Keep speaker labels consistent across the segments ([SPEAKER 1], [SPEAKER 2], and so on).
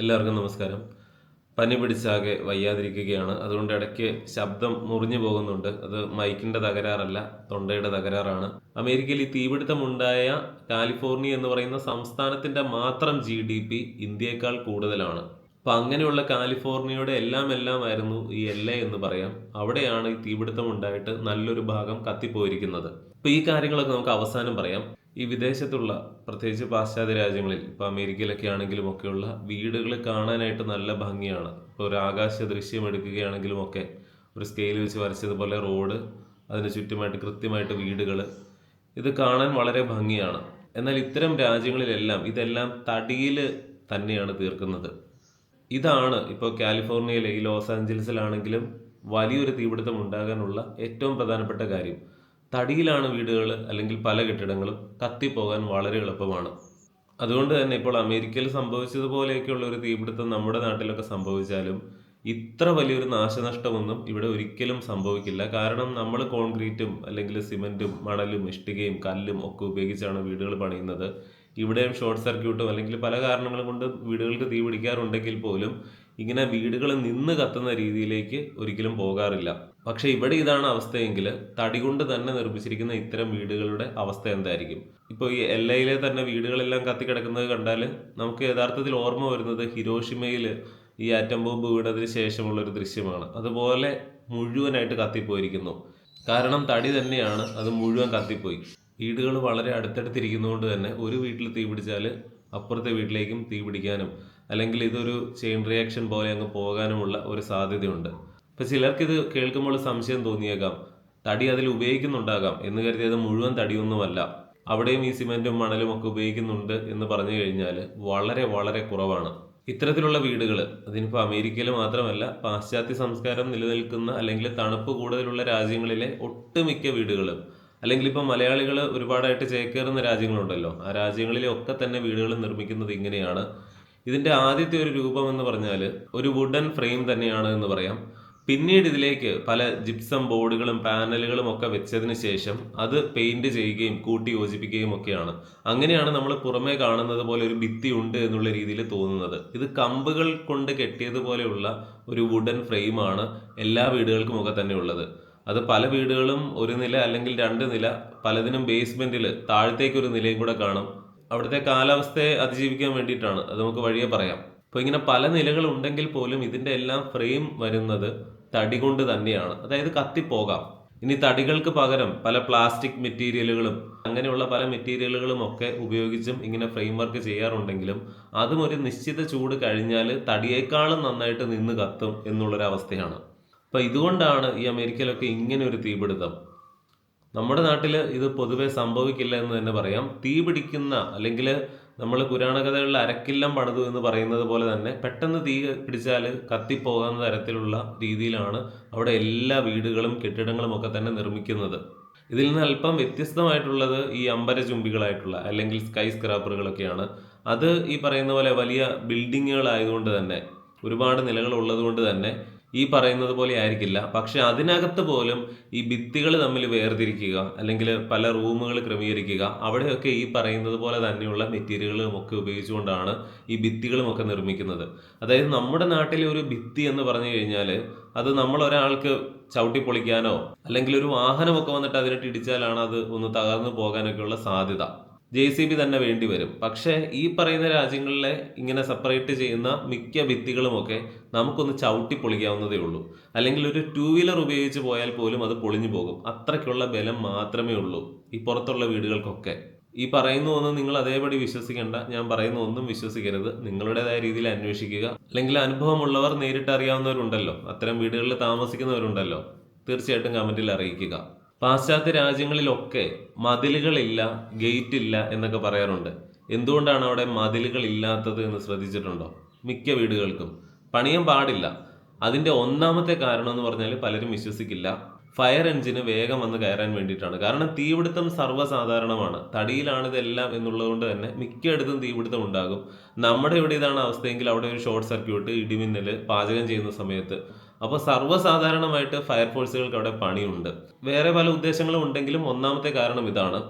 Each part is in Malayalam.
[SPEAKER 1] എല്ലാവർക്കും നമസ്കാരം. പനി പിടിച്ചാകെ വയ്യാതിരിക്കുകയാണ്. അതുകൊണ്ട് ഇടയ്ക്ക് ശബ്ദം മുറിഞ്ഞു പോകുന്നുണ്ട്. അത് മൈക്കിന്റെ തകരാറല്ല തൊണ്ടയുടെ തകരാറാണ്. അമേരിക്കയിൽ ഈ തീപിടുത്തമുണ്ടായ കാലിഫോർണിയ എന്ന് പറയുന്ന സംസ്ഥാനത്തിന്റെ മാത്രം ജി ഡി പി ഇന്ത്യയേക്കാൾ കൂടുതലാണ്. അപ്പൊ അങ്ങനെയുള്ള കാലിഫോർണിയയുടെ എല്ലാം എല്ലാം ആയിരുന്നു ഈ എൽ എ എന്ന് പറയാം. അവിടെയാണ് ഈ തീപിടുത്തം ഉണ്ടായിട്ട് നല്ലൊരു ഭാഗം കത്തിപ്പോയിരിക്കുന്നത്. അപ്പൊ ഈ കാര്യങ്ങളൊക്കെ നമുക്ക് അവസാനം പറയാം. ഈ വിദേശത്തുള്ള പ്രത്യേകിച്ച് പാശ്ചാത്യ രാജ്യങ്ങളിൽ ഇപ്പോൾ അമേരിക്കയിലൊക്കെ ആണെങ്കിലും ഒക്കെയുള്ള വീടുകൾ കാണാനായിട്ട് നല്ല ഭംഗിയാണ്. ഇപ്പോൾ ഒരു ആകാശ ദൃശ്യം എടുക്കുകയാണെങ്കിലും ഒക്കെ ഒരു സ്കെയിൽ വെച്ച് വരച്ചതുപോലെ റോഡ് അതിന് ചുറ്റുമായിട്ട് കൃത്യമായിട്ട് വീടുകൾ ഇത് കാണാൻ വളരെ ഭംഗിയാണ്. എന്നാൽ ഇത്തരം രാജ്യങ്ങളിലെല്ലാം ഇതെല്ലാം തടിയിൽ തന്നെയാണ് തീർക്കുന്നത്. ഇതാണ് ഇപ്പോൾ കാലിഫോർണിയയിലെ ഈ ലോസ് ആഞ്ചൽസിലാണെങ്കിലും വലിയൊരു തീപിടുത്തം ഉണ്ടാകാനുള്ള ഏറ്റവും പ്രധാനപ്പെട്ട കാര്യം. തടിയിലാണ് വീടുകൾ അല്ലെങ്കിൽ പല കെട്ടിടങ്ങളും കത്തിപ്പോകാൻ വളരെ എളുപ്പമാണ്. അതുകൊണ്ട് തന്നെ ഇപ്പോൾ അമേരിക്കയിൽ സംഭവിച്ചതുപോലെയൊക്കെയുള്ള ഒരു തീപിടുത്തം നമ്മുടെ നാട്ടിലൊക്കെ സംഭവിച്ചാലും ഇത്ര വലിയൊരു നാശനഷ്ടമൊന്നും ഇവിടെ ഒരിക്കലും സംഭവിക്കില്ല. കാരണം നമ്മൾ കോൺക്രീറ്റും അല്ലെങ്കിൽ സിമെന്റും മണലും ഇഷ്ടികയും കല്ലും ഒക്കെ ഉപയോഗിച്ചാണ് വീടുകൾ പണിയുന്നത്. ഇവിടെയും ഷോർട്ട് സർക്യൂട്ടും അല്ലെങ്കിൽ പല കാരണങ്ങൾ കൊണ്ട് വീടുകൾക്ക് തീ പിടിക്കാറുണ്ടെങ്കിൽ പോലും ഇങ്ങനെ വീടുകൾ നിന്ന് കത്തുന്ന രീതിയിലേക്ക് ഒരിക്കലും പോകാറില്ല. പക്ഷെ ഇവിടെ ഇതാണ് അവസ്ഥയെങ്കിൽ തടി കൊണ്ട് തന്നെ നിർമ്മിച്ചിരിക്കുന്ന ഇത്തരം വീടുകളുടെ അവസ്ഥ എന്തായിരിക്കും? ഇപ്പോൾ ഈ എൽ ഐയിലെ തന്നെ വീടുകളെല്ലാം കത്തിക്കിടക്കുന്നത് കണ്ടാൽ നമുക്ക് യഥാർത്ഥത്തിൽ ഓർമ്മ വരുന്നത് ഹിരോഷിമയിൽ ഈ ആറ്റം ബോംബ് വീണതിന് ശേഷമുള്ള ഒരു ദൃശ്യമാണ്. അതുപോലെ മുഴുവനായിട്ട് കത്തിപ്പോയിരിക്കുന്നു. കാരണം തടി തന്നെയാണ് അത് മുഴുവൻ കത്തിപ്പോയി. വീടുകൾ വളരെ അടുത്തടുത്തിരിക്കുന്നതുകൊണ്ട് തന്നെ ഒരു വീട്ടിൽ തീ പിടിച്ചാൽ അപ്പുറത്തെ വീട്ടിലേക്കും തീ പിടിക്കാനും അല്ലെങ്കിൽ ഇതൊരു ചെയിൻ റിയാക്ഷൻ പോലെ അങ്ങ് പോകാനുമുള്ള ഒരു സാധ്യതയുണ്ട്. ഇപ്പൊ ചിലർക്കിത് കേൾക്കുമ്പോൾ സംശയം തോന്നിയേക്കാം. തടി അതിൽ ഉപയോഗിക്കുന്നുണ്ടാകാം എന്ന് കരുതി അത് മുഴുവൻ തടിയൊന്നുമല്ല. അവിടെയും ഈ സിമെന്റും മണലും ഒക്കെ ഉപയോഗിക്കുന്നുണ്ട് എന്ന് പറഞ്ഞു കഴിഞ്ഞാൽ വളരെ വളരെ കുറവാണ്. ഇത്തരത്തിലുള്ള വീടുകൾ അതിനിപ്പോൾ അമേരിക്കയിൽ മാത്രമല്ല പാശ്ചാത്യ സംസ്കാരം നിലനിൽക്കുന്ന അല്ലെങ്കിൽ തണുപ്പ് കൂടുതലുള്ള രാജ്യങ്ങളിലെ ഒട്ടുമിക്ക വീടുകളും അല്ലെങ്കിൽ ഇപ്പോൾ മലയാളികൾ ഒരുപാടായിട്ട് ചേക്കേറുന്ന രാജ്യങ്ങളുണ്ടല്ലോ. ആ രാജ്യങ്ങളിലെ ഒക്കെ തന്നെ വീടുകൾ നിർമ്മിക്കുന്നത് ഇങ്ങനെയാണ്. ഇതിന്റെ ആദ്യത്തെ ഒരു രൂപം എന്ന് പറഞ്ഞാൽ ഒരു വുഡൻ ഫ്രെയിം തന്നെയാണ് എന്ന് പറയാം. പിന്നീട് ഇതിലേക്ക് പല ജിപ്സം ബോർഡുകളും പാനലുകളും ഒക്കെ വെച്ചതിന് ശേഷം അത് പെയിന്റ് ചെയ്യുകയും കൂട്ടി യോജിപ്പിക്കുകയും ഒക്കെയാണ്. അങ്ങനെയാണ് നമ്മൾ പുറമേ കാണുന്നത് പോലെ ഒരു ഭിത്തി ഉണ്ട് എന്നുള്ള രീതിയിൽ തോന്നുന്നത്. ഇത് കമ്പുകൾ കൊണ്ട് കെട്ടിയതുപോലെയുള്ള ഒരു വുഡൻ ഫ്രെയിമാണ് എല്ലാ വീടുകൾക്കും ഒക്കെ തന്നെ ഉള്ളത്. അത് പല വീടുകളും ഒരു നില അല്ലെങ്കിൽ രണ്ട് നില പലതിനും ബേസ്മെന്റിൽ താഴത്തേക്ക് ഒരു നിലയും കൂടെ കാണും. അവിടുത്തെ കാലാവസ്ഥയെ അതിജീവിക്കാൻ വേണ്ടിയിട്ടാണ്. അത് നമുക്ക് വഴിയെ പറയാം. അപ്പോൾ ഇങ്ങനെ പല നിലകൾ ഉണ്ടെങ്കിൽ പോലും ഇതിന്റെ എല്ലാം ഫ്രെയിം വരുന്നത് തടി കൊണ്ട് തന്നെയാണ്. അതായത് കത്തിപ്പോകാം. ഇനി തടികൾക്ക് പകരം പല പ്ലാസ്റ്റിക് മെറ്റീരിയലുകളും അങ്ങനെയുള്ള പല മെറ്റീരിയലുകളും ഒക്കെ ഉപയോഗിച്ചും ഇങ്ങനെ ഫ്രെയിം വർക്ക് ചെയ്യാറുണ്ടെങ്കിലും അതും ഒരു നിശ്ചിത ചൂട് കഴിഞ്ഞാൽ തടിയേക്കാളും നന്നായിട്ട് നിന്ന് കത്തും എന്നുള്ളൊരു അവസ്ഥയാണ് അപ്പൊ ഇതുകൊണ്ടാണ് ഈ അമേരിക്കയിലൊക്കെ ഇങ്ങനെ ഒരു തീപിടുത്തം. നമ്മുടെ നാട്ടിൽ ഇത് പൊതുവെ സംഭവിക്കില്ല എന്ന് തന്നെ പറയാം. തീപിടിക്കുന്ന അല്ലെങ്കിൽ നമ്മൾ പുരാണ കഥകളിൽ അരക്കില്ലം പണിതു എന്ന് പറയുന്നത് പോലെ തന്നെ പെട്ടെന്ന് തീ പിടിച്ചാൽ കത്തിപ്പോകാവുന്ന തരത്തിലുള്ള രീതിയിലാണ് അവിടെ എല്ലാ വീടുകളും കെട്ടിടങ്ങളും ഒക്കെ തന്നെ നിർമ്മിക്കുന്നത്. ഇതിൽ നിന്ന് അല്പം വ്യത്യസ്തമായിട്ടുള്ളത് ഈ അമ്പരചുംബികളായിട്ടുള്ള അല്ലെങ്കിൽ സ്കൈ സ്ക്രാപ്പറുകളൊക്കെയാണ് അത് ഈ പറയുന്ന പോലെ വലിയ ബിൽഡിങ്ങുകളായതുകൊണ്ട് തന്നെ ഒരുപാട് നിലകൾ ഉള്ളതുകൊണ്ട് തന്നെ ഈ പറയുന്നത് പോലെ ആയിരിക്കില്ല. പക്ഷെ അതിനകത്ത് പോലും ഈ ഭിത്തികൾ തമ്മിൽ വേർതിരിക്കുക അല്ലെങ്കിൽ പല റൂമുകൾ ക്രമീകരിക്കുക അവിടെയൊക്കെ ഈ പറയുന്നത് പോലെ തന്നെയുള്ള മെറ്റീരിയലുകളും ഒക്കെ ഉപയോഗിച്ചുകൊണ്ടാണ് ഈ ഭിത്തികളും ഒക്കെ നിർമ്മിക്കുന്നത്. അതായത് നമ്മുടെ നാട്ടിലെ ഒരു ഭിത്തി എന്ന് പറഞ്ഞു കഴിഞ്ഞാൽ അത് നമ്മൾ ഒരാൾക്ക് ചവിട്ടി പൊളിക്കാനോ അല്ലെങ്കിൽ ഒരു വാഹനമൊക്കെ വന്നിട്ട് അതിനിട്ട് ഇടിച്ചാലാണ് അത് ഒന്ന് തകർന്നു പോകാനൊക്കെയുള്ള സാധ്യത. ജെ സി ബി തന്നെ വേണ്ടി വരും. പക്ഷെ ഈ പറയുന്ന രാജ്യങ്ങളിലെ ഇങ്ങനെ സെപ്പറേറ്റ് ചെയ്യുന്ന മിക്ക ഭിത്തികളുമൊക്കെ നമുക്കൊന്ന് ചവിട്ടി പൊളിക്കാവുന്നതേ ഉള്ളൂ. അല്ലെങ്കിൽ ഒരു ടൂ വീലർ ഉപയോഗിച്ച് പോയാൽ പോലും അത് പൊളിഞ്ഞു പോകും. അത്രയ്ക്കുള്ള ബലം മാത്രമേ ഉള്ളൂ ഈ പുറത്തുള്ള വീടുകൾക്കൊക്കെ. ഈ പറയുന്ന ഒന്നും നിങ്ങൾ അതേപടി വിശ്വസിക്കേണ്ട. ഞാൻ പറയുന്ന ഒന്നും വിശ്വസിക്കരുത്. നിങ്ങളുടേതായ രീതിയിൽ അന്വേഷിക്കുക. അല്ലെങ്കിൽ അനുഭവമുള്ളവർ നേരിട്ട് അറിയാവുന്നവരുണ്ടല്ലോ അത്തരം വീടുകളിൽ താമസിക്കുന്നവരുണ്ടല്ലോ. തീർച്ചയായിട്ടും കമന്റിൽ അറിയിക്കുക. പാശ്ചാത്യ രാജ്യങ്ങളിലൊക്കെ മതിലുകളില്ല ഗേറ്റ് ഇല്ല എന്നൊക്കെ പറയാറുണ്ട്. എന്തുകൊണ്ടാണ് അവിടെ മതിലുകൾ ഇല്ലാത്തത് എന്ന് ശ്രദ്ധിച്ചിട്ടുണ്ടോ? മിക്ക വീടുകൾക്കും. പണിയാൻ പാടില്ല. അതിന്റെ ഒന്നാമത്തെ കാരണം എന്ന് പറഞ്ഞാൽ പലരും വിശ്വസിക്കില്ല. ഫയർ എഞ്ചിന് വേഗം വന്ന് കയറാൻ വേണ്ടിയിട്ടാണ്. കാരണം തീപിടുത്തം സർവസാധാരണമാണ്. തടിയിലാണ് ഇതെല്ലാം എന്നുള്ളതുകൊണ്ട് തന്നെ മിക്കയിടത്തും തീപിടുത്തം ഉണ്ടാകും. നമ്മുടെ ഇവിടെ ഇതാണ് അവസ്ഥയെങ്കിൽ അവിടെ ഒരു ഷോർട്ട് സർക്യൂട്ട് ഇടിമിന്നൽ പാചകം ചെയ്യുന്ന സമയത്ത്. അപ്പോൾ സർവസാധാരണമായിട്ട് ഫയർഫോഴ്സുകൾക്ക് അവിടെ പണിയുണ്ട്. വേറെ പല ഉദ്ദേശങ്ങളും ഉണ്ടെങ്കിലും ഒന്നാമത്തെ കാരണം ഇതാണ്.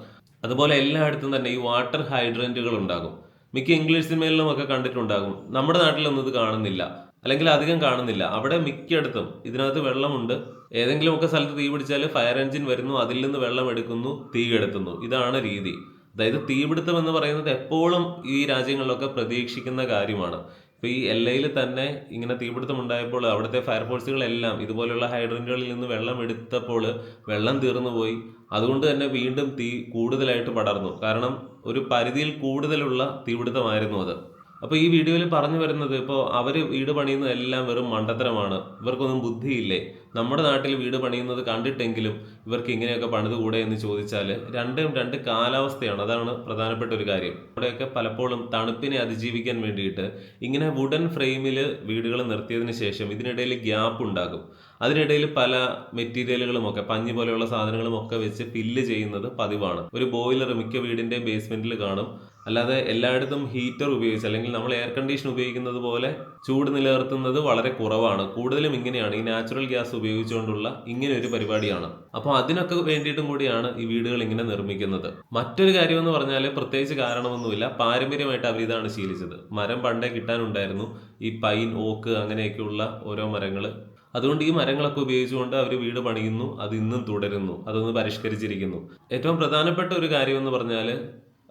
[SPEAKER 1] അതുപോലെ എല്ലായിടത്തും തന്നെ ഈ വാട്ടർ ഹൈഡ്രന്റുകൾ ഉണ്ടാകും. മിക്ക ഇംഗ്ലീഷ് സിനിമയിലും ഒക്കെ കണ്ടിട്ടുണ്ടാകും. നമ്മുടെ നാട്ടിലൊന്നും ഇത് കാണുന്നില്ല. അല്ലെങ്കിൽ അധികം കാണുന്നില്ല. അവിടെ മിക്കയിടത്തും ഇതിനകത്ത് വെള്ളമുണ്ട്. ഏതെങ്കിലും ഒക്കെ സ്ഥലത്ത് തീ പിടിച്ചാൽ ഫയർ എഞ്ചിൻ വരുന്നു അതിൽ നിന്ന് വെള്ളം എടുക്കുന്നു തീ കെടുത്തുന്നു. ഇതാണ് രീതി. അതായത് തീപിടുത്തം എന്ന് പറയുന്നത് എപ്പോഴും ഈ രാജ്യങ്ങളിലൊക്കെ പ്രതീക്ഷിക്കുന്ന കാര്യമാണ്. ഇപ്പൊ ഈ എൽ എയിൽ തന്നെ ഇങ്ങനെ തീപിടുത്തം ഉണ്ടായപ്പോൾ അവിടുത്തെ ഫയർഫോഴ്സുകളെല്ലാം ഇതുപോലുള്ള ഹൈഡ്രന്റുകളിൽ നിന്ന് വെള്ളം എടുത്തപ്പോൾ വെള്ളം തീർന്നു പോയി. അതുകൊണ്ട് തന്നെ വീണ്ടും തീ കൂടുതലായിട്ട് പടർന്നു. കാരണം ഒരു പരിധിയിൽ കൂടുതലുള്ള തീപിടുത്തമായിരുന്നു അത്. അപ്പോൾ ഈ വീഡിയോയിൽ പറഞ്ഞു വരുന്നത് ഇപ്പോൾ അവർ വീട് പണിയുന്ന എല്ലാം വെറും മണ്ടത്തരമാണ്. ഇവർക്കൊന്നും ബുദ്ധിയില്ലേ? നമ്മുടെ നാട്ടിൽ വീട് പണിയുന്നത് കണ്ടിട്ടെങ്കിലും ഇവർക്ക് ഇങ്ങനെയൊക്കെ പണിതുകൂടെ എന്ന് ചോദിച്ചാൽ രണ്ടും രണ്ട് കാലാവസ്ഥയാണ്. അതാണ് പ്രധാനപ്പെട്ട ഒരു കാര്യം. ഇവിടെയൊക്കെ പലപ്പോഴും തണുപ്പിനെ അതിജീവിക്കാൻ വേണ്ടിയിട്ട് ഇങ്ങനെ വുഡൻ ഫ്രെയിമിൽ വീടുകൾ നിർത്തിയതിന് ശേഷം ഇതിനിടയിൽ ഗ്യാപ്പ് ഉണ്ടാകും. അതിനിടയിൽ പല മെറ്റീരിയലുകളും ഒക്കെ പഞ്ഞി പോലെയുള്ള സാധനങ്ങളും ഒക്കെ വെച്ച് ഫില്ല് ചെയ്യുന്നത് പതിവാണ്. ഒരു ബോയിലർ മിക്ക വീടിന്റെ ബേസ്മെന്റിൽ കാണും. അല്ലാതെ എല്ലായിടത്തും ഹീറ്റർ ഉപയോഗിച്ച് അല്ലെങ്കിൽ നമ്മൾ എയർ കണ്ടീഷൻ ഉപയോഗിക്കുന്നത് പോലെ ചൂട് നിലനിർത്തുന്നത് വളരെ കുറവാണ്. കൂടുതലും ഇങ്ങനെയാണ്. ഈ നാച്ചുറൽ ഗ്യാസ് ഉപയോഗിച്ചുകൊണ്ടുള്ള ഇങ്ങനെ ഒരു പരിപാടിയാണ്. അപ്പോൾ അതിനൊക്കെ വേണ്ടിയിട്ടും കൂടിയാണ് ഈ വീടുകൾ ഇങ്ങനെ നിർമ്മിക്കുന്നത്. മറ്റൊരു കാര്യം എന്ന് പറഞ്ഞാൽ പ്രത്യേകിച്ച് കാരണമൊന്നുമില്ല. പാരമ്പര്യമായിട്ട് അവർ ഇതാണ് ശീലിച്ചത്. മരം പണ്ടേ കിട്ടാനുണ്ടായിരുന്നു. ഈ പൈൻ ഓക്ക് അങ്ങനെയൊക്കെയുള്ള ഓരോ മരങ്ങൾ അതുകൊണ്ട് ഈ മരങ്ങളൊക്കെ ഉപയോഗിച്ചുകൊണ്ട് അവർ വീട് പണിയുന്നു. അത് ഇന്നും തുടരുന്നു. അതൊന്ന് പരിഷ്കരിച്ചിരിക്കുന്നു. ഏറ്റവും പ്രധാനപ്പെട്ട ഒരു കാര്യം എന്ന് പറഞ്ഞാൽ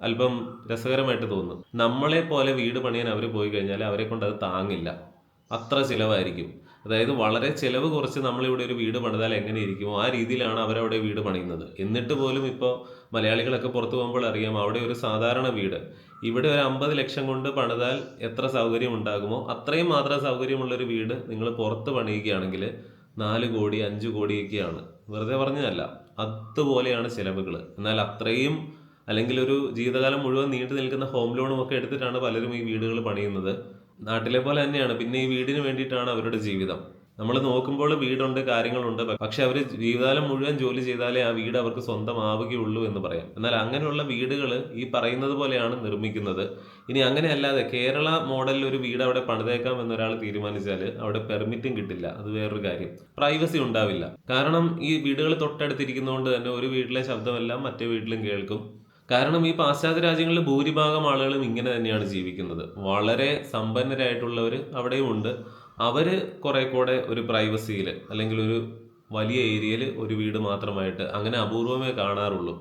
[SPEAKER 1] അല്പം രസകരമായിട്ട് തോന്നും നമ്മളെ പോലെ വീട് പണിയാൻ അവർ പോയി കഴിഞ്ഞാൽ അവരെ കൊണ്ട് അത് താങ്ങില്ല. അത്ര ചിലവായിരിക്കും. അതായത് വളരെ ചിലവ് കുറച്ച് നമ്മളിവിടെ ഒരു വീട് പണിതാൽ എങ്ങനെ ഇരിക്കുമോ ആ രീതിയിലാണ് അവരവിടെ വീട് പണിയുന്നത്. എന്നിട്ട് പോലും ഇപ്പോൾ മലയാളികളൊക്കെ പുറത്തു പോകുമ്പോൾ അറിയാം അവിടെ ഒരു സാധാരണ വീട്. ഇവിടെ ഒരു അമ്പത് ലക്ഷം കൊണ്ട് പണിതാൽ എത്ര സൗകര്യം ഉണ്ടാകുമോ? അത്രയും മാത്രം സൗകര്യമുള്ള ഒരു വീട് നിങ്ങൾ പുറത്ത് പണിയുകയാണെങ്കിൽ നാല് കോടി അഞ്ച് കോടിയൊക്കെയാണ്. വെറുതെ പറഞ്ഞതല്ല. അതുപോലെയാണ് ചിലവുകൾ. എന്നാൽ അത്രയും അല്ലെങ്കിൽ ഒരു ജീവിതകാലം മുഴുവൻ നീണ്ടു നിൽക്കുന്ന ഹോം ലോണും ഒക്കെ എടുത്തിട്ടാണ് പലരും ഈ വീടുകൾ പണിയുന്നത്. നാട്ടിലെ പോലെ തന്നെയാണ്. പിന്നെ ഈ വീടിന് വേണ്ടിയിട്ടാണ് അവരുടെ ജീവിതം. നമ്മൾ നോക്കുമ്പോൾ വീടുണ്ട് കാര്യങ്ങളുണ്ട് പക്ഷെ അവർ ജീവിതകാലം മുഴുവൻ ജോലി ചെയ്താലേ ആ വീട് അവർക്ക് സ്വന്തമാവുകയുള്ളൂ എന്ന് പറയാം. എന്നാൽ അങ്ങനെയുള്ള വീടുകൾ ഈ പറയുന്നത് പോലെയാണ് നിർമ്മിക്കുന്നത്. ഇനി അങ്ങനെയല്ലാതെ കേരള മോഡലിൽ ഒരു വീട് അവിടെ പണിതേക്കാം എന്നൊരാൾ തീരുമാനിച്ചാൽ അവിടെ പെർമിറ്റും കിട്ടില്ല. അത് വേറൊരു കാര്യം. പ്രൈവസി ഉണ്ടാവില്ല. കാരണം ഈ വീടുകൾ തൊട്ടടുത്തിരിക്കുന്നതുകൊണ്ട് തന്നെ ഒരു വീട്ടിലെ ശബ്ദമെല്ലാം മറ്റേ വീട്ടിലും കേൾക്കും. കാരണം ഈ പാശ്ചാത്യ രാജ്യങ്ങളിൽ ഭൂരിഭാഗം ആളുകളും ഇങ്ങനെ തന്നെയാണ് ജീവിക്കുന്നത്. വളരെ സമ്പന്നരായിട്ടുള്ളവർ അവിടെയും ഉണ്ട്. അവർ കുറെ കൂടെ ഒരു പ്രൈവസിയിൽ അല്ലെങ്കിൽ ഒരു വലിയ ഏരിയയിൽ ഒരു വീട് മാത്രമായിട്ട് അങ്ങനെ അപൂർവമേ കാണാറുള്ളൂ.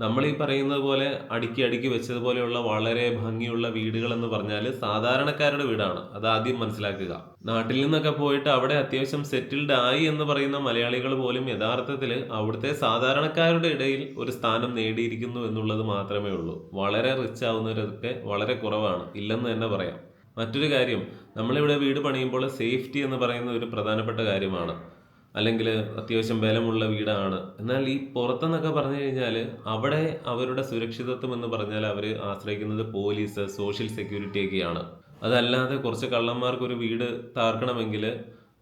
[SPEAKER 1] നമ്മൾ ഈ പറയുന്നത് പോലെ അടുക്കി അടുക്കി വെച്ചതുപോലെയുള്ള വളരെ ഭംഗിയുള്ള വീടുകൾ എന്ന് പറഞ്ഞാൽ സാധാരണക്കാരുടെ വീടാണ്. അത് ആദ്യം മനസ്സിലാക്കുക. നാട്ടിൽ നിന്നൊക്കെ പോയിട്ട് അവിടെ അത്യാവശ്യം സെറ്റിൽഡ് ആയി എന്ന് പറയുന്ന മലയാളികൾ പോലും യഥാർത്ഥത്തിൽ അവിടുത്തെ സാധാരണക്കാരുടെ ഇടയിൽ ഒരു സ്ഥാനം നേടിയിരിക്കുന്നു എന്നുള്ളത് മാത്രമേ ഉള്ളൂ. വളരെ റിച്ച് ആവുന്നവരൊക്കെ വളരെ കുറവാണ്. ഇല്ലെന്ന് തന്നെ പറയാം. മറ്റൊരു കാര്യം നമ്മളിവിടെ വീട് പണിയുമ്പോൾ സേഫ്റ്റി എന്ന് പറയുന്ന ഒരു പ്രധാനപ്പെട്ട കാര്യമാണ്. അല്ലെങ്കിൽ അത്യാവശ്യം ബലമുള്ള വീടാണ്. എന്നാൽ ഈ പുറത്തെന്നൊക്കെ പറഞ്ഞു കഴിഞ്ഞാൽ അവിടെ അവരുടെ സുരക്ഷിതത്വം എന്ന് പറഞ്ഞാൽ അവർ ആശ്രയിക്കുന്നത് പോലീസ് സോഷ്യൽ സെക്യൂരിറ്റി ഒക്കെയാണ്. അതല്ലാതെ കുറച്ച് കള്ളന്മാർക്ക് ഒരു വീട് താർക്കണമെങ്കിൽ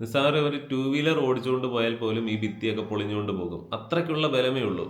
[SPEAKER 1] നിസ്സാര ഒരു ടൂ വീലർ ഓടിച്ചുകൊണ്ട് പോയാൽ പോലും ഈ ഭിത്തിയൊക്കെ പൊളിഞ്ഞുകൊണ്ട് പോകും. അത്രയ്ക്കുള്ള ബലമേ ഉള്ളൂ.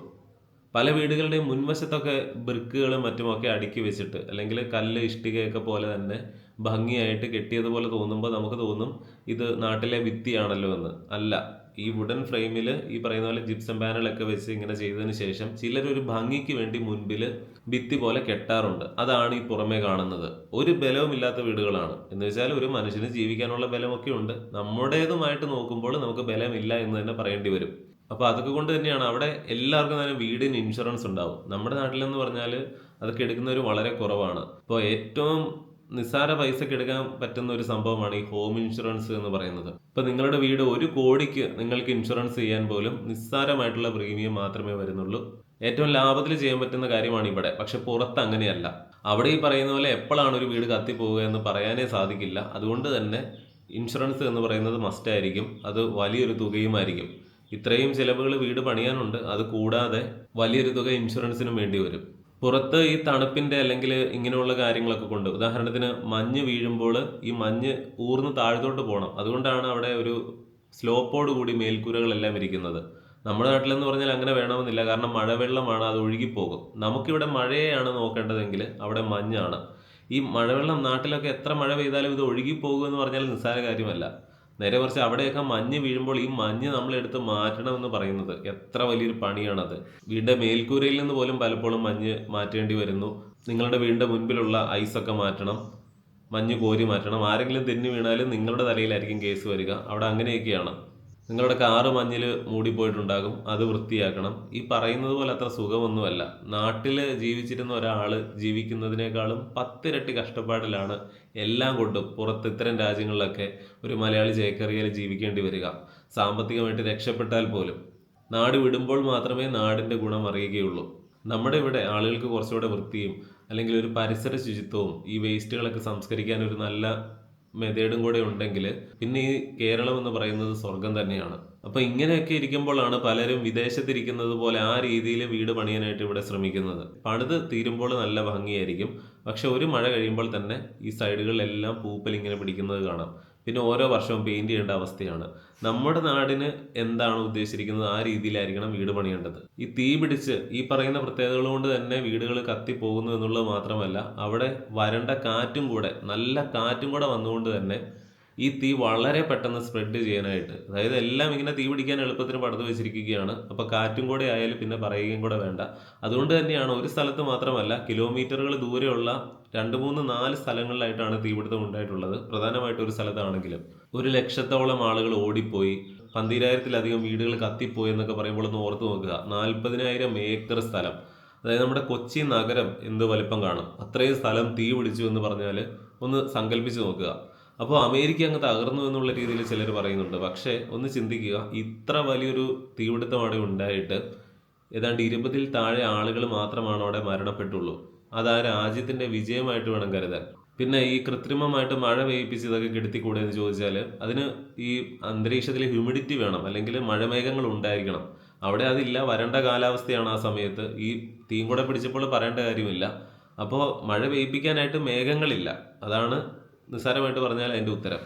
[SPEAKER 1] പല വീടുകളുടെയും മുൻവശത്തൊക്കെ ബ്രിക്കുകളും മറ്റുമൊക്കെ അടുക്കി വെച്ചിട്ട് അല്ലെങ്കിൽ കല്ല് ഇഷ്ടികയൊക്കെ പോലെ തന്നെ ഭംഗിയായിട്ട് കെട്ടിയതുപോലെ തോന്നുമ്പോൾ നമുക്ക് തോന്നും ഇത് നാട്ടിലെ ഭിത്തിയാണല്ലോ എന്ന്. അല്ല. ഈ വുഡൻ ഫ്രെയിമിൽ ഈ പറയുന്ന പോലെ ജിപ്സം പാനലൊക്കെ വെച്ച് ഇങ്ങനെ ചെയ്തതിന് ശേഷം ചിലരൊരു ഭംഗിക്ക് വേണ്ടി മുൻപിൽ ഭിത്തി പോലെ കെട്ടാറുണ്ട്. അതാണ് ഈ പുറമേ കാണുന്നത്. ഒരു ബലവുമില്ലാത്ത വീടുകളാണ്. എന്ന് വെച്ചാൽ ഒരു മനുഷ്യന് ജീവിക്കാനുള്ള ബലമൊക്കെ ഉണ്ട്. നമ്മുടേതുമായിട്ട് നോക്കുമ്പോൾ നമുക്ക് ബലമില്ല എന്ന് തന്നെ പറയേണ്ടി വരും. അപ്പോൾ അതൊക്കെ കൊണ്ട് തന്നെയാണ് അവിടെ എല്ലാവർക്കും തന്നെ വീടിന് ഇൻഷുറൻസ് ഉണ്ടാവും. നമ്മുടെ നാട്ടിലെന്ന് പറഞ്ഞാൽ അതൊക്കെ എടുക്കുന്നവർ വളരെ കുറവാണ്. അപ്പോൾ ഏറ്റവും നിസ്സാര പൈസക്ക് എടുക്കാൻ പറ്റുന്ന ഒരു സംഭവമാണ് ഈ ഹോം ഇൻഷുറൻസ് എന്ന് പറയുന്നത്. ഇപ്പൊ നിങ്ങളുടെ വീട് ഒരു കോടിക്ക് നിങ്ങൾക്ക് ഇൻഷുറൻസ് ചെയ്യാൻ പോലും നിസ്സാരമായിട്ടുള്ള പ്രീമിയം മാത്രമേ വരുന്നുള്ളൂ. ഏറ്റവും ലാഭത്തിൽ ചെയ്യാൻ പറ്റുന്ന കാര്യമാണ് ഇവിടെ. പക്ഷെ പുറത്ത് അങ്ങനെയല്ല. അവിടെ ഈ പറയുന്ന പോലെ എപ്പോഴാണ് ഒരു വീട് കത്തിപ്പോവുക എന്ന് പറയാനേ സാധിക്കില്ല. അതുകൊണ്ട് തന്നെ ഇൻഷുറൻസ് എന്ന് പറയുന്നത് മസ്റ്റ് ആയിരിക്കും. അത് വലിയൊരു തുകയുമായിരിക്കും. ഇത്രയും ചിലവുകൾ വീട് പണിയാനുണ്ട്. അത് കൂടാതെ വലിയൊരു തുക ഇൻഷുറൻസിനും വേണ്ടി വരും. പുറത്ത് ഈ തണുപ്പിന്റെ അല്ലെങ്കിൽ ഇങ്ങനെയുള്ള കാര്യങ്ങളൊക്കെ കൊണ്ട്. ഉദാഹരണത്തിന് മഞ്ഞ് വീഴുമ്പോൾ ഈ മഞ്ഞ് ഊർന്ന് താഴത്തോട്ട് പോകണം അതുകൊണ്ടാണ് അവിടെ ഒരു സ്ലോപ്പോട് കൂടി മേൽക്കൂരകളെല്ലാം ഇരിക്കുന്നത്. നമ്മുടെ നാട്ടിലെന്ന് പറഞ്ഞാൽ അങ്ങനെ വേണമെന്നില്ല. കാരണം മഴവെള്ളമാണ് അത് ഒഴുകിപ്പോകും. നമുക്കിവിടെ മഴയെയാണ് നോക്കേണ്ടതെങ്കിൽ അവിടെ മഞ്ഞാണ്. ഈ മഴവെള്ളം നാട്ടിലൊക്കെ എത്ര മഴ പെയ്താലും ഇത് ഒഴുകിപ്പോകുമെന്ന് പറഞ്ഞാൽ നിസ്സാര കാര്യമല്ല. നേരെ മറിച്ച് അവിടെയൊക്കെ മഞ്ഞ് വീഴുമ്പോൾ ഈ മഞ്ഞ് നമ്മൾ എടുത്ത് മാറ്റണമെന്ന് പറയുന്നത് എത്ര വലിയൊരു പണിയാണത്. വീടിന്റെ മേൽക്കൂരയിൽ നിന്ന് പോലും പലപ്പോഴും മഞ്ഞ് മാറ്റേണ്ടി വരുന്നു. നിങ്ങളുടെ വീടിന്റെ മുൻപിലുള്ള ഐസൊക്കെ മാറ്റണം. മഞ്ഞ് കോരി മാറ്റണം. ആരെങ്കിലും തിരിഞ്ഞു വീണാലും നിങ്ങളുടെ തലയിലായിരിക്കും കേസ് വരിക. അവിടെ അങ്ങനെയൊക്കെയാണ്. നിങ്ങളുടെ കാറ് മഞ്ഞിൽ മൂടിപ്പോയിട്ടുണ്ടാകും അത് വൃത്തിയാക്കണം. ഈ പറയുന്നത് പോലെ അത്ര സുഖമൊന്നുമല്ല. നാട്ടിൽ ജീവിച്ചിരുന്ന ഒരാൾ ജീവിക്കുന്നതിനേക്കാളും പത്തിരട്ടി കഷ്ടപ്പാടിലാണ് എല്ലാം കൊണ്ടും പുറത്ത് ഇത്തരം രാജ്യങ്ങളിലൊക്കെ ഒരു മലയാളി ചേക്കേറിയാൽ ജീവിക്കേണ്ടി വരിക. സാമ്പത്തികമായിട്ട് രക്ഷപ്പെട്ടാൽ പോലും. നാട് വിടുമ്പോൾ മാത്രമേ നാടിന്റെ ഗുണം അറിയുകയുള്ളൂ. നമ്മുടെ ഇവിടെ ആളുകൾക്ക് കുറച്ചുകൂടെ വൃത്തിയും അല്ലെങ്കിൽ ഒരു പരിസര ശുചിത്വവും ഈ വേസ്റ്റുകളൊക്കെ സംസ്കരിക്കാൻ ഒരു നല്ല മെതേഡും കൂടെ ഉണ്ടെങ്കിൽ പിന്നെ ഈ കേരളം എന്ന് പറയുന്നത് സ്വർഗം തന്നെയാണ്. അപ്പൊ ഇങ്ങനെയൊക്കെ ഇരിക്കുമ്പോഴാണ് പലരും വിദേശത്തിരിക്കുന്നത് പോലെ ആ രീതിയിൽ വീട് പണിയാനായിട്ട് ഇവിടെ ശ്രമിക്കുന്നത്. പണിത് തീരുമ്പോൾ നല്ല ഭംഗിയായിരിക്കും. പക്ഷെ ഒരു മഴ കഴിയുമ്പോൾ തന്നെ ഈ സൈഡുകളിലെല്ലാം പൂപ്പൽ ഇങ്ങനെ പിടിക്കുന്നത് കാണാം. പിന്നെ ഓരോ വർഷവും പെയിന്റ് ചെയ്യേണ്ട അവസ്ഥയാണ്. നമ്മുടെ നാടിന് എന്താണ് ഉദ്ദേശിച്ചിരിക്കുന്നത്? ആ രീതിയിലായിരിക്കണം വീട് പണിയേണ്ടത്. ഈ തീ പിടിച്ച് ഈ പറയുന്ന പ്രത്യേകതകൾ കൊണ്ട് തന്നെ വീടുകൾ കത്തിപ്പോകുന്നു എന്നുള്ളത് മാത്രമല്ല അവിടെ വരണ്ട കാറ്റും കൂടെ നല്ല കാറ്റും കൂടെ വന്നുകൊണ്ട് തന്നെ ഈ തീ വളരെ പെട്ടെന്ന് സ്പ്രെഡ് ചെയ്യാനായിട്ട്. അതായത് എല്ലാം ഇങ്ങനെ തീ പിടിക്കാൻ എളുപ്പത്തിന് പടുത്തു വെച്ചിരിക്കുകയാണ്. അപ്പോൾ കാറ്റും കൂടെ ആയാലും പിന്നെ പറയുകയും കൂടെ വേണ്ട. അതുകൊണ്ട് തന്നെയാണ് ഒരു സ്ഥലത്ത് മാത്രമല്ല കിലോമീറ്ററുകൾ ദൂരെയുള്ള രണ്ട് മൂന്ന് നാല് സ്ഥലങ്ങളിലായിട്ടാണ് തീപിടുത്തം ഉണ്ടായിട്ടുള്ളത്. പ്രധാനമായിട്ട് ഒരു സ്ഥലത്താണെങ്കിലും. ഒരു ലക്ഷത്തോളം ആളുകൾ ഓടിപ്പോയി. പന്തിരായിരത്തിലധികം വീടുകൾ കത്തിപ്പോയി എന്നൊക്കെ പറയുമ്പോൾ ഒന്ന് ഓർത്ത് നോക്കുക. നാൽപ്പതിനായിരം ഏക്കർ സ്ഥലം. അതായത് നമ്മുടെ കൊച്ചി നഗരം എന്ത് വലിപ്പം കാണും? അത്രയും സ്ഥലം തീ പിടിച്ചു എന്ന് പറഞ്ഞാൽ ഒന്ന് സങ്കല്പിച്ച് നോക്കുക. അപ്പോൾ അമേരിക്ക അങ്ങ് തകർന്നു എന്നുള്ള രീതിയിൽ ചിലർ പറയുന്നുണ്ട്. പക്ഷേ ഒന്ന് ചിന്തിക്കുക ഇത്ര വലിയൊരു തീപിടുത്തം അവിടെ ഉണ്ടായിട്ട് ഏതാണ്ട് ഇരുപതിൽ താഴെ ആളുകൾ മാത്രമാണ് അവിടെ മരണപ്പെട്ടുള്ളൂ. അത് ആ രാജ്യത്തിന്റെ വിജയമായിട്ട് വേണം കരുതാൻ. പിന്നെ ഈ കൃത്രിമമായിട്ട് മഴ പെയ്യിപ്പിച്ച് ഇതൊക്കെ കെടുത്തിക്കൂടെ എന്ന് ചോദിച്ചാൽ അതിന് ഈ അന്തരീക്ഷത്തിൽ ഹ്യൂമിഡിറ്റി വേണം അല്ലെങ്കിൽ മഴമേഘങ്ങൾ ഉണ്ടായിരിക്കണം. അവിടെ അതില്ല വരണ്ട കാലാവസ്ഥയാണ് ആ സമയത്ത്. ഈ തീയും കൂടെ പിടിച്ചപ്പോൾ പറയേണ്ട കാര്യമില്ല. അപ്പോൾ മഴ പെയ്യിപ്പിക്കാനായിട്ട് മേഘങ്ങളില്ല. അതാണ് നിസ്സാരമായിട്ട് പറഞ്ഞാൽ അതിന്റെ ഉത്തരം.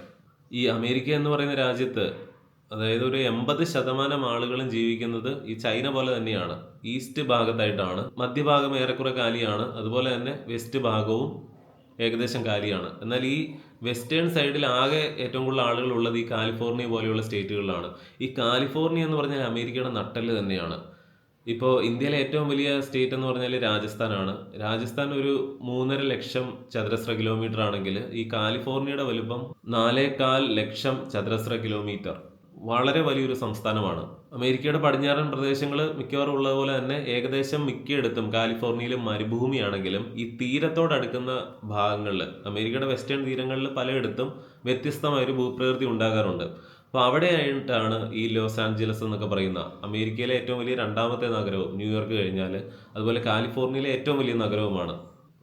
[SPEAKER 1] ഈ അമേരിക്ക എന്ന് പറയുന്ന രാജ്യത്ത് അതായത് ഒരു എൺപത് ശതമാനം ആളുകളും ജീവിക്കുന്നത് ഈ ചൈന പോലെ തന്നെയാണ്. ഈസ്റ്റ് ഭാഗത്തായിട്ടാണ്. മധ്യഭാഗം ഏറെക്കുറെ കാലിയാണ്. അതുപോലെ തന്നെ വെസ്റ്റ് ഭാഗവും ഏകദേശം കാലിയാണ്. എന്നാൽ ഈ വെസ്റ്റേൺ സൈഡിൽ ആകെ ഏറ്റവും കൂടുതൽ ആളുകൾ ഉള്ളത് ഈ കാലിഫോർണിയ പോലെയുള്ള സ്റ്റേറ്റുകളിലാണ്. ഈ കാലിഫോർണിയ എന്ന് പറഞ്ഞാൽ അമേരിക്കയുടെ നട്ടൽ തന്നെയാണ്. ഇപ്പോൾ ഇന്ത്യയിലെ ഏറ്റവും വലിയ സ്റ്റേറ്റ് എന്ന് പറഞ്ഞാൽ രാജസ്ഥാനാണ്. രാജസ്ഥാൻ ഒരു മൂന്നര ലക്ഷം ചതുരശ്ര കിലോമീറ്റർ ആണെങ്കിൽ ഈ കാലിഫോർണിയയുടെ വലുപ്പം നാലേകാൽ ലക്ഷം ചതുരശ്ര കിലോമീറ്റർ വളരെ വലിയൊരു സംസ്ഥാനമാണ്. അമേരിക്കയുടെ പടിഞ്ഞാറൻ പ്രദേശങ്ങൾ മിക്കവാറും ഉള്ളതുപോലെ തന്നെ ഏകദേശം മിക്കയിടത്തും കാലിഫോർണിയയിലും മരുഭൂമിയാണെങ്കിലും ഈ തീരത്തോടടുക്കുന്ന ഭാഗങ്ങളിൽ അമേരിക്കയുടെ വെസ്റ്റേൺ തീരങ്ങളിൽ പലയിടത്തും വ്യത്യസ്തമായൊരു ഭൂപ്രകൃതി ഉണ്ടാകാറുണ്ട്. അപ്പോൾ അവിടെയായിട്ടാണ് ഈ ലോസ് ആഞ്ചലസ് എന്നൊക്കെ പറയുന്ന അമേരിക്കയിലെ ഏറ്റവും വലിയ രണ്ടാമത്തെ നഗരവും ന്യൂയോർക്ക് കഴിഞ്ഞാൽ അതുപോലെ കാലിഫോർണിയയിലെ ഏറ്റവും വലിയ നഗരവുമാണ്.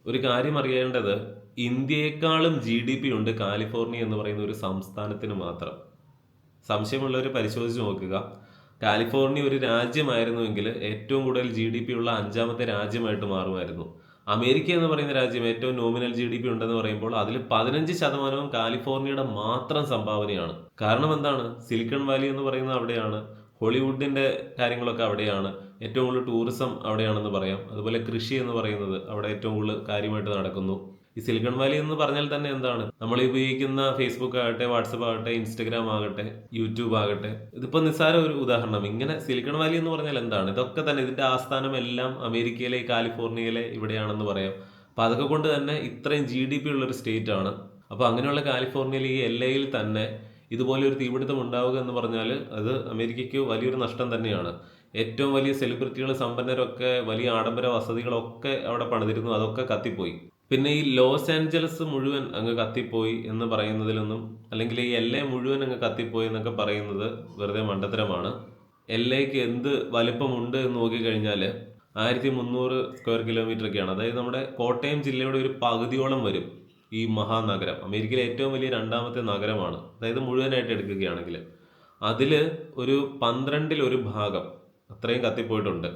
[SPEAKER 1] ഒരു കാര്യം അറിയേണ്ടത് ഇന്ത്യയെക്കാളും ജി ഡി പി ഉണ്ട് കാലിഫോർണിയ എന്ന് പറയുന്ന ഒരു സംസ്ഥാനത്തിന് മാത്രം. സംശയമുള്ളവർ പരിശോധിച്ച് നോക്കുക. കാലിഫോർണിയ ഒരു രാജ്യമായിരുന്നുവെങ്കിൽ ഏറ്റവും കൂടുതൽ ജി ഡി പി ഉള്ള അഞ്ചാമത്തെ രാജ്യമായിട്ട് മാറുമായിരുന്നു. അമേരിക്ക എന്ന് പറയുന്ന രാജ്യം ഏറ്റവും നോമിനൽ ജി ഡി പി ഉണ്ടെന്ന് പറയുമ്പോൾ അതിൽ പതിനഞ്ച് ശതമാനവും കാലിഫോർണിയയുടെ മാത്രം സംഭാവനയാണ്. കാരണം എന്താണ്? സിലിക്കൺ വാലി എന്ന് പറയുന്നത് അവിടെയാണ്. ഹോളിവുഡിന്റെ കാര്യങ്ങളൊക്കെ അവിടെയാണ്. ഏറ്റവും കൂടുതൽ ടൂറിസം അവിടെയാണെന്ന് പറയാം. അതുപോലെ കൃഷി എന്ന് പറയുന്നത് അവിടെ ഏറ്റവും കൂടുതൽ കാര്യമായിട്ട് നടക്കുന്നു. ഈ സിലിക്കൺ വാലി എന്ന് പറഞ്ഞാൽ തന്നെ എന്താണ്? നമ്മൾ ഉപയോഗിക്കുന്ന ഫേസ്ബുക്ക് ആകട്ടെ വാട്സപ്പ് ആകട്ടെ ഇൻസ്റ്റഗ്രാം ആകട്ടെ യൂട്യൂബ് ആകട്ടെ ഇതിപ്പോ നിസ്സാര ഒരു ഉദാഹരണം. ഇങ്ങനെ സിലിക്കൺ വാലി എന്ന് പറഞ്ഞാൽ എന്താണ്? ഇതൊക്കെ തന്നെ ഇതിന്റെ ആസ്ഥാനം എല്ലാം അമേരിക്കയിലെ കാലിഫോർണിയയിലെ ഇവിടെയാണെന്ന് പറയാം. അപ്പൊ അതൊക്കെ കൊണ്ട് തന്നെ ഇത്രയും ജി ഡി പി ഉള്ള ഒരു സ്റ്റേറ്റ് ആണ്. അപ്പൊ അങ്ങനെയുള്ള കാലിഫോർണിയയിൽ ഈ എൽ എയിൽ തന്നെ ഇതുപോലെ ഒരു തീപിടുത്തം ഉണ്ടാവുക എന്ന് പറഞ്ഞാൽ അത് അമേരിക്കയ്ക്ക് വലിയൊരു നഷ്ടം തന്നെയാണ്. ഏറ്റവും വലിയ സെലിബ്രിറ്റികൾ സമ്പന്നരൊക്കെ വലിയ ആഡംബര വസതികളൊക്കെ അവിടെ പണിതിരുന്നു. അതൊക്കെ കത്തിപ്പോയി. പിന്നെ ഈ ലോസ് ആഞ്ചലസ് മുഴുവൻ അങ്ങ് കത്തിപ്പോയി എന്ന് പറയുന്നതിലൊന്നും അല്ലെങ്കിൽ ഈ എൽ എ മുഴുവൻ അങ്ങ് കത്തിപ്പോയി എന്നൊക്കെ പറയുന്നത് വെറുതെ മണ്ടത്തരമാണ്. എൽ എക്ക് എന്ത് വലിപ്പമുണ്ട് എന്ന് നോക്കിക്കഴിഞ്ഞാൽ ആയിരത്തി മുന്നൂറ് സ്ക്വയർ കിലോമീറ്റർ ഒക്കെയാണ്. അതായത് നമ്മുടെ കോട്ടയം ജില്ലയുടെ ഒരു പകുതിയോളം വരും ഈ മഹാനഗരം. അമേരിക്കയിലെ ഏറ്റവും വലിയ രണ്ടാമത്തെ നഗരമാണ്. അതായത് മുഴുവനായിട്ട് എടുക്കുകയാണെങ്കിൽ അതിൽ ഒരു പന്ത്രണ്ടിൽ ഒരു ഭാഗം അത്രയും കത്തിപ്പോയിട്ടുണ്ട്.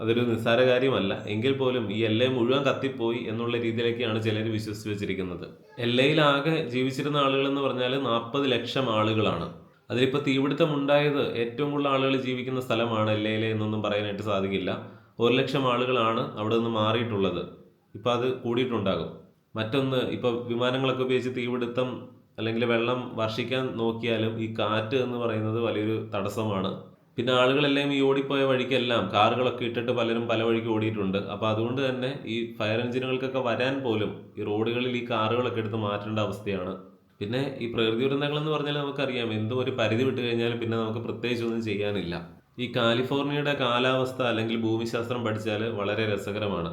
[SPEAKER 1] അതൊരു നിസ്സാര കാര്യമല്ല. എങ്കിൽ പോലും ഈ എൽ മുഴുവൻ കത്തിപ്പോയി എന്നുള്ള രീതിയിലേക്കാണ് ചിലർ വിശ്വസിച്ച് വെച്ചിരിക്കുന്നത്. എൽ എയിലാകെ ജീവിച്ചിരുന്ന ആളുകൾ എന്ന് പറഞ്ഞാൽ നാൽപ്പത് ലക്ഷം ആളുകളാണ്. അതിലിപ്പോൾ തീപിടുത്തം ഉണ്ടായത് ഏറ്റവും കൂടുതൽ ആളുകൾ ജീവിക്കുന്ന സ്ഥലമാണ് എൽ എയിലെ എന്നൊന്നും പറയാനായിട്ട് സാധിക്കില്ല. ഒരു ലക്ഷം ആളുകളാണ് അവിടെ നിന്ന് മാറിയിട്ടുള്ളത്. ഇപ്പം അത് കൂടിയിട്ടുണ്ടാകും. മറ്റൊന്ന് ഇപ്പോൾ വിമാനങ്ങളൊക്കെ ഉപയോഗിച്ച് തീപിടുത്തം അല്ലെങ്കിൽ വെള്ളം വർഷിക്കാൻ നോക്കിയാലും ഈ കാറ്റ് എന്ന് പറയുന്നത് വലിയൊരു തടസ്സമാണ്. പിന്നെ ആളുകളെല്ലാം ഈ ഓടിപ്പോയ വഴിക്കെല്ലാം കാറുകളൊക്കെ ഇട്ടിട്ട് പലരും പല വഴിക്ക് ഓടിയിട്ടുണ്ട്. അപ്പോൾ അതുകൊണ്ട് തന്നെ ഈ ഫയർ എഞ്ചിനുകൾക്കൊക്കെ വരാൻ പോലും ഈ റോഡുകളിൽ ഈ കാറുകളൊക്കെ എടുത്ത് മാറ്റേണ്ട അവസ്ഥയാണ്. പിന്നെ ഈ പ്രകൃതി ദുരന്തങ്ങൾ എന്ന് പറഞ്ഞാൽ നമുക്കറിയാം. എന്തോ ഒരു പരിധി വിട്ട് കഴിഞ്ഞാൽ പിന്നെ നമുക്ക് പ്രത്യേകിച്ച് ഒന്നും ചെയ്യാനില്ല. ഈ കാലിഫോർണിയയുടെ കാലാവസ്ഥ അല്ലെങ്കിൽ ഭൂമിശാസ്ത്രം പഠിച്ചാൽ വളരെ രസകരമാണ്.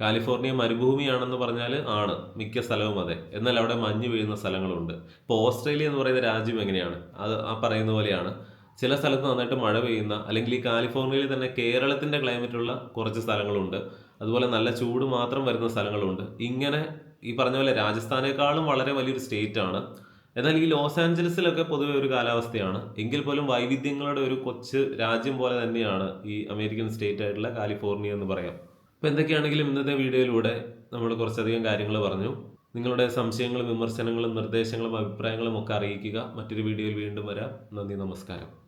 [SPEAKER 1] കാലിഫോർണിയ മരുഭൂമിയാണെന്ന് പറഞ്ഞാൽ ആണ്. മിക്ക സ്ഥലവും അതെ. എന്നാൽ അവിടെ മഞ്ഞ് വീഴുന്ന സ്ഥലങ്ങളുണ്ട്. ഇപ്പോൾ ഓസ്ട്രേലിയ എന്ന് പറയുന്ന രാജ്യം എങ്ങനെയാണ്? അത് ആ പറയുന്ന പോലെയാണ്. ചില സ്ഥലത്ത് നന്നായിട്ട് മഴ പെയ്യുന്ന അല്ലെങ്കിൽ ഈ കാലിഫോർണിയയിൽ തന്നെ കേരളത്തിന്റെ ക്ലൈമറ്റ് ഉള്ള കുറച്ച് സ്ഥലങ്ങളുണ്ട്. അതുപോലെ നല്ല ചൂട് മാത്രം വരുന്ന സ്ഥലങ്ങളുണ്ട്. ഇങ്ങനെ ഈ പറഞ്ഞ പോലെ രാജസ്ഥാനേക്കാളും വളരെ വലിയൊരു സ്റ്റേറ്റ് ആണ്. എന്നാൽ ഈ ലോസ് ആഞ്ചലസിലൊക്കെ പൊതുവെ ഒരു കാലാവസ്ഥയാണ്. എങ്കിൽ പോലും വൈവിധ്യങ്ങളുടെ ഒരു കൊച്ച് രാജ്യം പോലെ തന്നെയാണ് ഈ അമേരിക്കൻ സ്റ്റേറ്റ് ആയിട്ടുള്ള കാലിഫോർണിയ എന്ന് പറയാം. അപ്പോൾ എന്തൊക്കെയാണെങ്കിലും ഇന്നത്തെ വീഡിയോയിലൂടെ നമ്മൾ കുറച്ചധികം കാര്യങ്ങൾ പറഞ്ഞു. നിങ്ങളുടെ സംശയങ്ങളും വിമർശനങ്ങളും നിർദ്ദേശങ്ങളും അഭിപ്രായങ്ങളും ഒക്കെ അറിയിക്കുക. മറ്റൊരു വീഡിയോയിൽ വീണ്ടും വരാം. നന്ദി നമസ്കാരം.